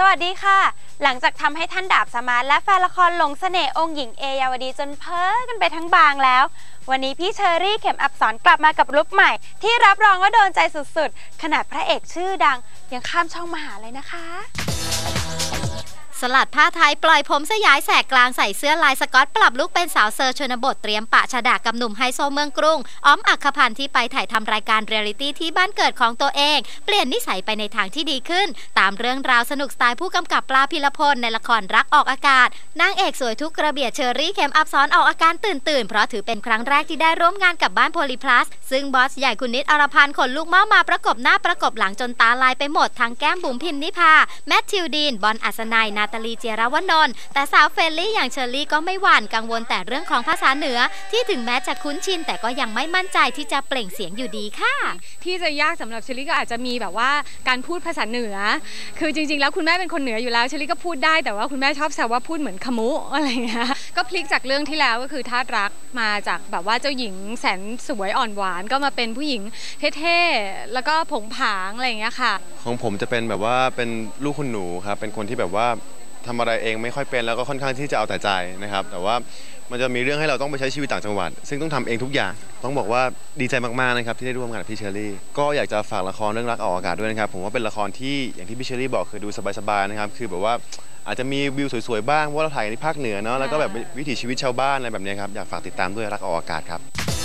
สวัสดีค่ะ หลังจากทำให้ท่านดาบสมานและแฟนละครหลงเสน่ห์องค์หญิงเอยาวดีจนเพ้อกันไปทั้งบางแล้ว วันนี้พี่เชอรี่เข็มอับสรกลับมากับลุคใหม่ ที่รับรองว่าโดนใจสุดๆ ขนาดพระเอกชื่อดังยังข้ามช่องมาหาเลยนะคะ สลัดผ้าไทยปล่อยผมสยายแสกกลางใส่เสื้อลายสกอตปรับลุกเป็นสาวเซอร์ชนบทเตรียมปะชะดากับหนุ่มไฮโซเมืองกรุงอ้อมอัคคพันธ์ที่ไปถ่ายทำรายการเรียลิตี้ที่บ้านเกิดของตัวเอง เปลี่ยนนิสัยไปในทางที่ดีขึ้น ตามเรื่องราวสนุกสไตล์ผู้กำกับปลาพิรพลในละครรักออกอากาศนางเอกสวยทุกกระเบียดเชอรี่เข็มอับซ้อนออกอาการตื่นตื่นเพราะถือเป็นครั้งแรกที่ได้ร่วมงานกับบ้านโพลีพลัสซึ่งบอสใหญ่คุณนิดอรพันธ์ขนลูกเมามาประกบหน้าประกบหลังจนตาลายไปหมดทั้งแก้มบุ๋มพิมนิพาแมทธิวดีนบอลอัศนัยนาตาลีเจยรวนนท์แต่สาวเฟรนลี่อย่างเชอรี่ก็ไม่หวั่นกังวลแต่เรื่องของภาษาเหนือ ที่ถึงแม้จะคุ้นชิน แต่ก็ยังไม่มั่นใจที่จะเปล่งเสียงอยู่ดีค่ะ ที่จะยากสำหรับเชลี่ก็อาจจะมีแบบว่าการพูดภาษาเหนือ คือจริงๆ แล้วคุณแม่เป็นคนเหนืออยู่แล้วเชลี่ก็พูดได้แต่ว่าคุณแม่ชอบแซวว่าพูดเหมือนขมุอะไรอย่างเงี้ยก็พลิกจากเรื่องที่แล้วก็คือทาสรักมาจากแบบว่าเจ้าหญิงแสนสวยอ่อนหวานก็มาเป็นผู้หญิงเท่ๆแล้วก็ผงผางอะไรอย่างเงี้ยค่ะ ของผมจะเป็นแบบว่าเป็นลูกคุณหนูครับเป็นคนที่แบบว่า ทำอะไรเองไม่ค่อยเป็นแล้วก็ค่อนข้างที่จะเอาแต่ใจนะครับ แต่ว่ามันจะมีเรื่องให้เราต้องไปใช้ชีวิตต่างจังหวัด ซึ่งต้องทำเองทุกอย่าง ต้องบอกว่าดีใจมากๆนะครับที่ได้ร่วมงานกับพี่เชอรี่ ก็อยากจะฝากละครเรื่องรักออกอากาศด้วยนะครับ ผมว่าเป็นละครที่อย่างที่พี่เชอรี่บอกคือดูสบายๆนะครับ คือแบบว่าอาจจะมีวิวสวยๆบ้างเพราะว่าเราถ่ายในภาคเหนือเนาะแล้วก็แบบวิถีชีวิตชาวบ้านอะไรแบบนี้ครับอยากฝากติดตามด้วยรักออกอากาศครับ